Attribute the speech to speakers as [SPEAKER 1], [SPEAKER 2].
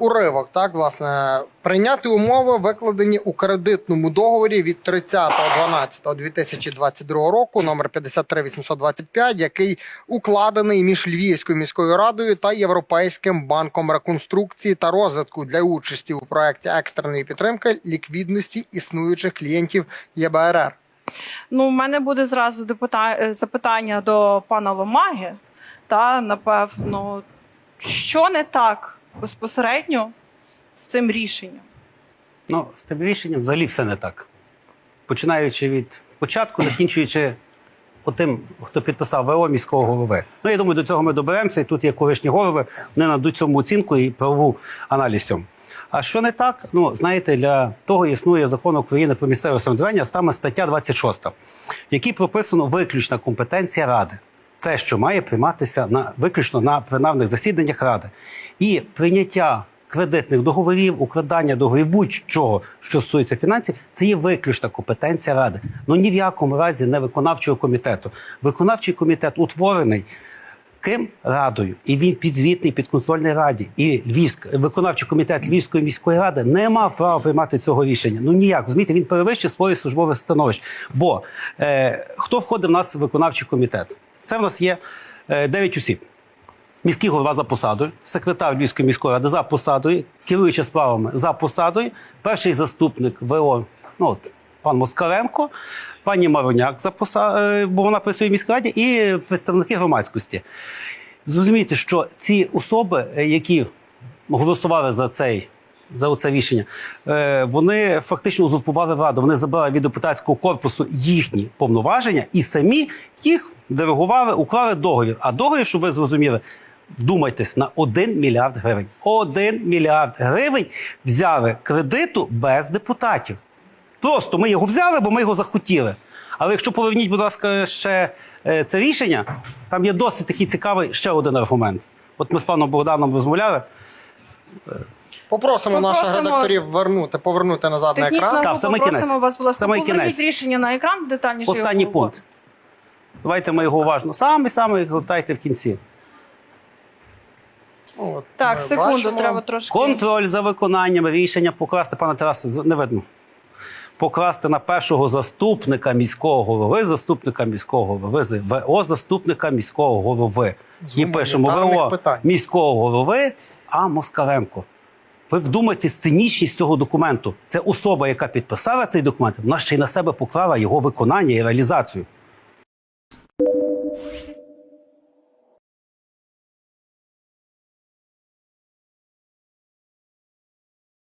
[SPEAKER 1] уривок, так, власне, прийняти умови, викладені у кредитному договорі від 30.12.2022 року, номер 53825, який укладений між Львівською міською радою та Європейським банком реконструкції та розвитку для участі у проєкті екстреної підтримки ліквідності існуючих клієнтів ЄБРР.
[SPEAKER 2] Ну, в мене буде зразу депута... е, запитання до пана Ломаги. Та напевно, що не так безпосередньо з цим рішенням?
[SPEAKER 3] Ну, з тим рішенням взагалі все не так. Починаючи від початку, закінчуючи отим, хто підписав ВО міського голови. Ну, я думаю, до цього ми доберемося, і тут є колишні голови, вони надуть цьому оцінку і правову аналіз цьому. А що не так? Ну, знаєте, для того існує закон України про місцеве самоврядування, саме стаття 26, в якій прописано виключна компетенція ради. Те, що має прийматися на виключно на пленарних засіданнях ради, і прийняття кредитних договорів, укладання договорів будь-чого, що стосується фінансів, це є виключна компетенція ради. Ну ні в якому разі не виконавчого комітету. Виконавчий комітет утворений. Ким радою, і він підзвітний підконтрольній раді. І Львівськ, виконавчий комітет Львівської міської ради не мав права приймати цього рішення. Ну ніяк розумієте, він перевищив своє службове становище. Бо е, хто входить в нас в виконавчий комітет? Це в нас є е, 9 осіб. Міський голова за посадою, секретар Львівської міської ради за посадою, керуюча справами за посадою, перший заступник ВО, ну от пан Москаленко, пані Мароняк за посадою, бо вона працює в міській раді, і представники громадськості. Зрозумійте, що ці особи, е, які голосували за цей. За це рішення е, вони фактично узурпували владу. Вони забрали від депутатського корпусу їхні повноваження і самі їх делегували, уклали договір. А договір, щоб ви зрозуміли, вдумайтесь на 1 мільярд гривень. 1 мільярд гривень взяли кредиту без депутатів. Просто ми його взяли, бо ми його захотіли. Але якщо поверніть, будь ласка, ще е, це рішення, там є досить такий цікавий ще один аргумент. От ми з паном Богданом розмовляли.
[SPEAKER 1] Попросимо, наших редакторів вернути, повернути назад на
[SPEAKER 2] Технічно
[SPEAKER 1] екран.
[SPEAKER 2] ми
[SPEAKER 3] Так, саме
[SPEAKER 2] попросимо
[SPEAKER 3] кінець.
[SPEAKER 2] вас, будь ласка,
[SPEAKER 3] Саме
[SPEAKER 2] поверніть
[SPEAKER 3] кінець.
[SPEAKER 2] рішення на екран детальніше.
[SPEAKER 3] Останній
[SPEAKER 2] його
[SPEAKER 3] пункт. Давайте ми його уважно саме саме гортайте в кінці.
[SPEAKER 1] От,
[SPEAKER 2] Так,
[SPEAKER 1] ми
[SPEAKER 2] секунду,
[SPEAKER 1] бачимо.
[SPEAKER 2] треба трошки.
[SPEAKER 3] Контроль за виконанням рішення покласти, пане Тарасе, з- не видно. Покласти на першого заступника міського голови, заступника міського голови, з- ВО заступника міського голови.
[SPEAKER 1] З
[SPEAKER 3] І пишемо
[SPEAKER 1] гуманітарних
[SPEAKER 3] ВО
[SPEAKER 1] питань.
[SPEAKER 3] міського голови, а Москаленко. Ви вдумайтесь цинічність цього документу. Це особа, яка підписала цей документ, вона ще й на себе поклала його виконання і реалізацію.